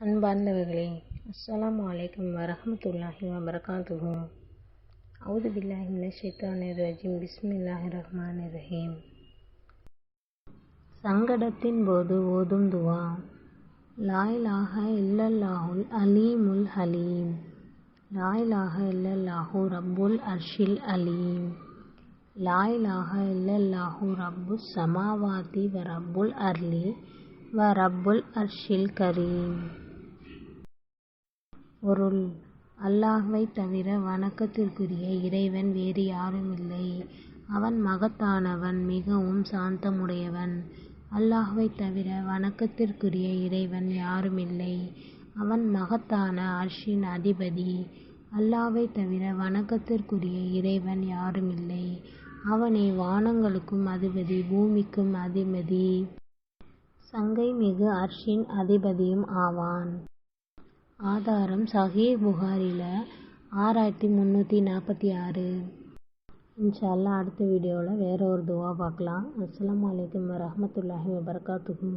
அன்பார்ந்தவர்களே அஸ்லாம் வலைக்கம் வரமத்துல்லாஹி வபரகாத்துஹு. அவுது பில்லாஹி மினஷ் ஷைத்தானிர் ரஜீம். பிஸ்மில்லாஹிர் ரஹீம். சங்கடத்தின் போது ஓதும் துவா. லாயிலாக இல்லல்லாஹுல் அலீமுல் ஹலீம். லாயிலாக இல்லல்லாஹு ரப்புல் அர்ஷில் அலீம். லாயிலாக இல்லல்லாஹு ரப்பு சமாவாதி வ ரப்புல் அர்லி வ ரப்புல் அர்ஷில் கரீம். பொருள். அல்லாஹ்வை தவிர வணக்கத்திற்குரிய இறைவன் வேறு யாருமில்லை. அவன் மகத்தானவன் மிகவும் சாந்தமுடையவன். அல்லாஹ்வை தவிர வணக்கத்திற்குரிய இறைவன் யாருமில்லை. அவன் மகத்தான அர்ஷின் அதிபதி. அல்லாஹ்வை தவிர வணக்கத்திற்குரிய இறைவன் யாருமில்லை. அவனே வானங்களுக்கும் அதிபதி பூமிக்கும் அதிபதி. சங்கை மிகு அர்ஷின் அதிபதியும் ஆவான். ஆதாரம் சஹீஹ் புகாரில ஆறாயிரத்தி முந்நூற்றி நாற்பத்தி ஆறு. இன்ஷால்லா அடுத்த வீடியோவில் வேற ஒரு துவா பார்க்கலாம். அஸ்லாம் வலைக்கம் வரமத்துல்லாஹி வபரகாத்துஹு.